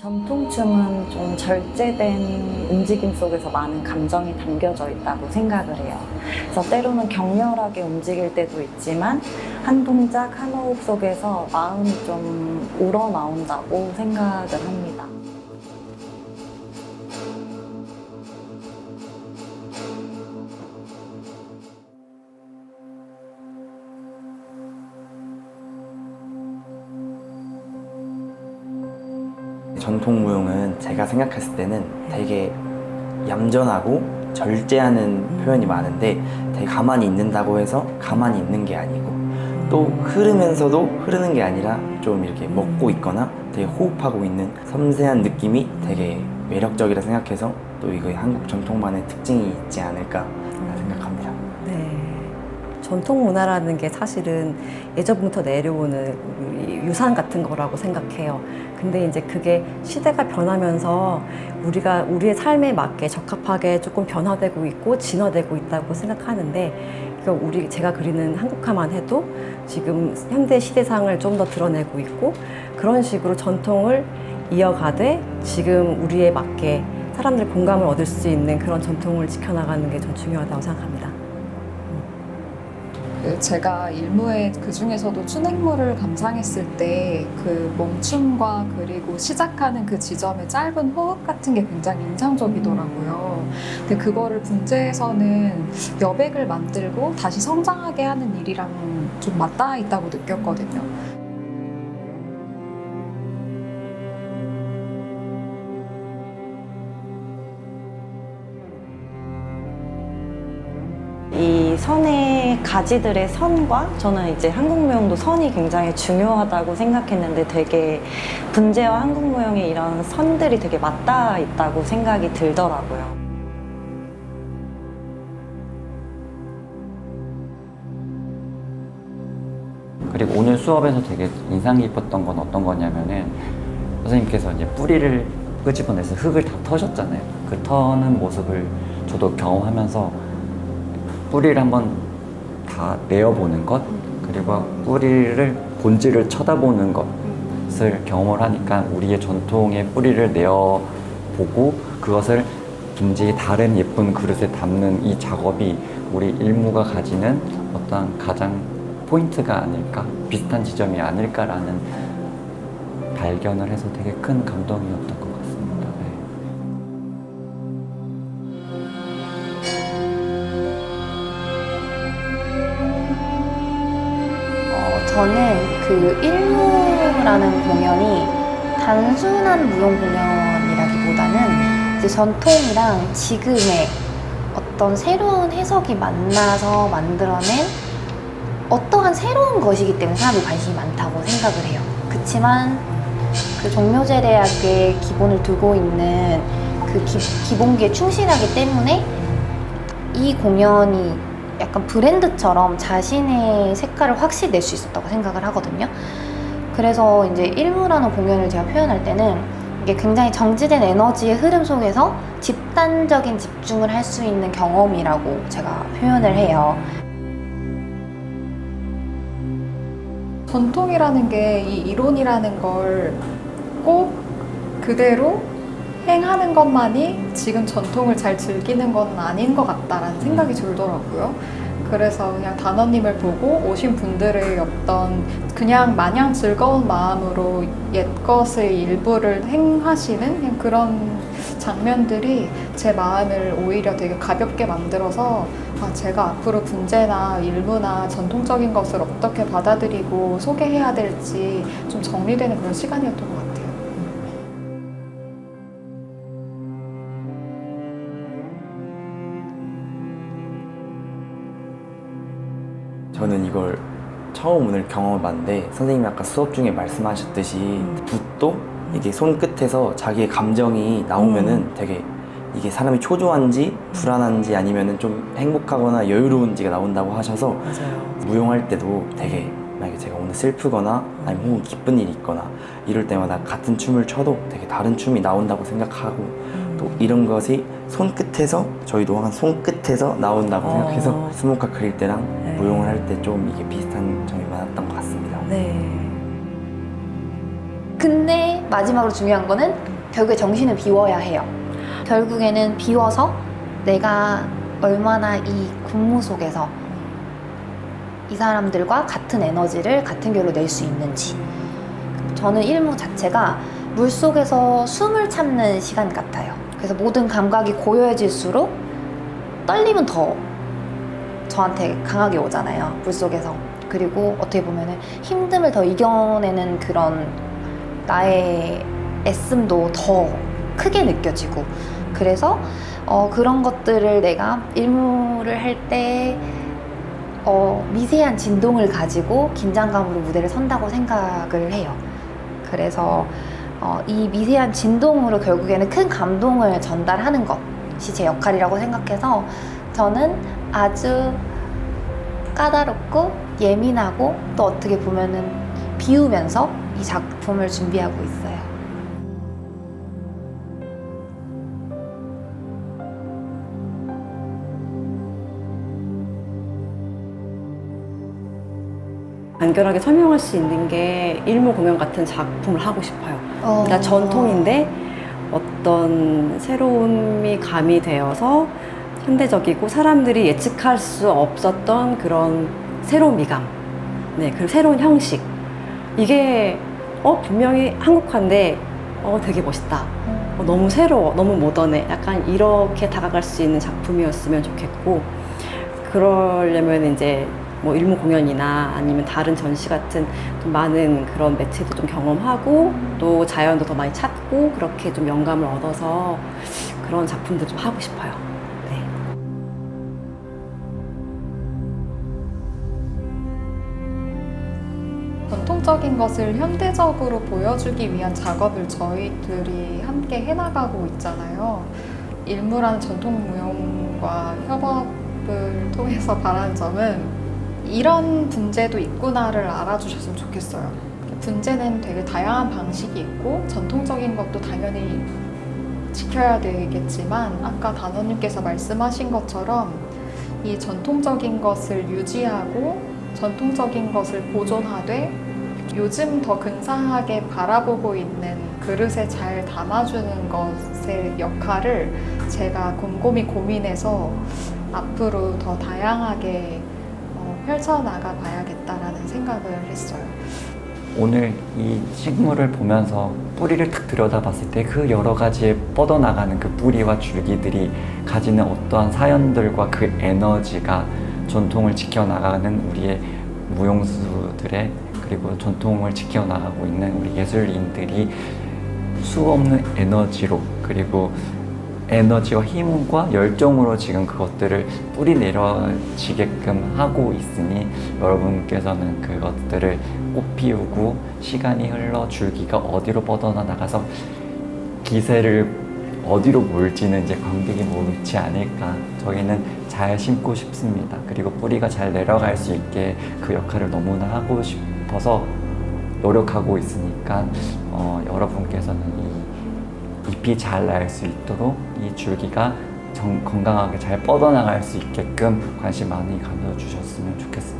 전통춤은 좀 절제된 움직임 속에서 많은 감정이 담겨져 있다고 생각을 해요. 그래서 때로는 격렬하게 움직일 때도 있지만 한 동작, 한 호흡 속에서 마음이 좀 우러나온다고 생각을 합니다. 전통 무용은 제가 생각했을 때는 되게 얌전하고 절제하는 표현이 많은데 되게 가만히 있는다고 해서 가만히 있는 게 아니고 또 흐르면서도 흐르는 게 아니라 좀 이렇게 먹고 있거나 되게 호흡하고 있는 섬세한 느낌이 되게 매력적이라 생각해서 또 이거 한국 전통만의 특징이 있지 않을까 생각합니다. 네. 전통 문화라는 게 사실은 예전부터 내려오는 유산 같은 거라고 생각해요. 근데 이제 그게 시대가 변하면서 우리가 우리의 삶에 맞게 적합하게 조금 변화되고 있고 진화되고 있다고 생각하는데 그러니까 우리 제가 그리는 한국화만 해도 지금 현대 시대상을 좀 더 드러내고 있고 그런 식으로 전통을 이어가되 지금 우리에 맞게 사람들 공감을 얻을 수 있는 그런 전통을 지켜나가는 게전 중요하다고 생각합니다. 그 제가 일무에 그 중에서도 춘행무를 감상했을 때 그 멈춤과 그리고 시작하는 그 지점의 짧은 호흡 같은 게 굉장히 인상적이더라고요. 근데 그거를 분재에서는 여백을 만들고 다시 성장하게 하는 일이랑 좀 맞닿아 있다고 느꼈거든요. 가지들의 선과 저는 이제 한국 무용도 선이 굉장히 중요하다고 생각했는데 되게 분재와 한국 무용의 이런 선들이 되게 맞닿아 있다고 생각이 들더라고요. 그리고 오늘 수업에서 되게 인상 깊었던 건 어떤 거냐면은 선생님께서 이제 뿌리를 끄집어내서 흙을 다 터셨잖아요. 그 터는 모습을 저도 경험하면서 뿌리를 한번 다 내어보는 것 그리고 뿌리를 본질을 쳐다보는 것을 경험을 하니까 우리의 전통의 뿌리를 내어보고 그것을 굉장히 다른 예쁜 그릇에 담는 이 작업이 우리 일무가 가지는 어떤 가장 포인트가 아닐까 비슷한 지점이 아닐까라는 발견을 해서 되게 큰 감동이었던 것 같습니 저는 그 일무라는 공연이 단순한 무용 공연이라기보다는 이제 전통이랑 지금의 어떤 새로운 해석이 만나서 만들어낸 어떠한 새로운 것이기 때문에 사람들이 관심이 많다고 생각을 해요. 그렇지만 그 종묘제 대학의 기본을 두고 있는 그 기, 기본기에 충실하기 때문에 이 공연이 약간 브랜드처럼 자신의 색깔을 확실히 낼 수 있었다고 생각을 하거든요. 그래서 이제 일무라는 공연을 제가 표현할 때는 이게 굉장히 정지된 에너지의 흐름 속에서 집단적인 집중을 할 수 있는 경험이라고 제가 표현을 해요. 전통이라는 게 이 이론이라는 걸 꼭 그대로 행하는 것만이 지금 전통을 잘 즐기는 건 아닌 것 같다라는 생각이 들더라고요. 그래서 그냥 단원님을 보고 오신 분들의 어떤 그냥 마냥 즐거운 마음으로 옛 것의 일부를 행하시는 그런 장면들이 제 마음을 오히려 되게 가볍게 만들어서 아, 제가 앞으로 분재나 일부나 전통적인 것을 어떻게 받아들이고 소개해야 될지 좀 정리되는 그런 시간이었던 것 같아요. 이걸 처음 오늘 경험해봤는데 선생님이 아까 수업 중에 말씀하셨듯이 붓도 이게 손끝에서 자기의 감정이 나오면은 되게 이게 사람이 초조한지 불안한지 아니면은 좀 행복하거나 여유로운지가 나온다고 하셔서 맞아요. 무용할 때도 되게 만약에 제가 오늘 슬프거나 아니면 혹은 기쁜 일이 있거나 이럴 때마다 같은 춤을 춰도 되게 다른 춤이 나온다고 생각하고 또 이런 것이 손끝에서 저희도 한 손끝에서 나온다고 어. 생각해서 스모카 그릴 때랑 네. 무용을 할 때 좀 이게 비슷한 점이 많았던 것 같습니다. 네. 근데 마지막으로 중요한 거는 결국에 정신을 비워야 해요. 결국에는 비워서 내가 얼마나 이 군무 속에서 이 사람들과 같은 에너지를 같은 결로 낼 수 있는지. 저는 일무 자체가 물 속에서 숨을 참는 시간 같아요. 그래서 모든 감각이 고요해질수록 떨림은 더 저한테 강하게 오잖아요. 물 속에서. 그리고 어떻게 보면은 힘듦을 더 이겨내는 그런 나의 애씀도 더 크게 느껴지고. 그래서 어, 그런 것들을 내가 일무를 할때 어, 미세한 진동을 가지고 긴장감으로 무대를 선다고 생각을 해요. 그래서 어, 이 미세한 진동으로 결국에는 큰 감동을 전달하는 것이 제 역할이라고 생각해서 저는 아주 까다롭고 예민하고 또 어떻게 보면은 비우면서 이 작품을 준비하고 있어요. 간결하게 설명할 수 있는 게 일무 공연 같은 작품을 하고 싶어요. 어. 그러니까 전통인데 어떤 새로움이 가미되어서 현대적이고 사람들이 예측할 수 없었던 그런 새로운 미감, 네, 그리고 새로운 형식. 이게 어 분명히 한국화인데 어 되게 멋있다. 어, 너무 새로워, 너무 모던해. 약간 이렇게 다가갈 수 있는 작품이었으면 좋겠고 그러려면 이제 뭐 일무 공연이나 아니면 다른 전시 같은 좀 많은 그런 매체도 좀 경험하고 또 자연도 더 많이 찾고 그렇게 좀 영감을 얻어서 그런 작품도 좀 하고 싶어요. 전통적인 것을 현대적으로 보여주기 위한 작업을 저희들이 함께 해나가고 있잖아요. 일무라는 전통 무용과 협업을 통해서 바라는 점은 이런 분재도 있구나를 알아주셨으면 좋겠어요. 분재는 되게 다양한 방식이 있고 전통적인 것도 당연히 지켜야 되겠지만 아까 단원님께서 말씀하신 것처럼 이 전통적인 것을 유지하고 전통적인 것을 보존하되 요즘 더 근사하게 바라보고 있는 그릇에 잘 담아주는 것의 역할을 제가 곰곰이 고민해서 앞으로 더 다양하게 어, 펼쳐나가 봐야겠다라는 생각을 했어요. 오늘 이 식물을 보면서 뿌리를 탁 들여다봤을 때 그 여러 가지에 뻗어나가는 그 뿌리와 줄기들이 가지는 어떠한 사연들과 그 에너지가 전통을 지켜나가는 우리의 무용수들의 그리고 전통을 지켜나가고 있는 우리 예술인들이 수 없는 에너지로 그리고 에너지와 힘과 열정으로 지금 그것들을 뿌리 내려지게끔 하고 있으니 여러분께서는 그것들을 꽃 피우고 시간이 흘러 줄기가 어디로 뻗어나 나가서 기세를 어디로 몰지는 이제 관객이 모르지 않을까. 저희는 잘 심고 싶습니다. 그리고 뿌리가 잘 내려갈 수 있게 그 역할을 너무나 하고 싶어서 노력하고 있으니까 어, 여러분께서는 이 잎이 잘 날 수 있도록 이 줄기가 정- 건강하게 잘 뻗어나갈 수 있게끔 관심 많이 가져주셨으면 좋겠습니다.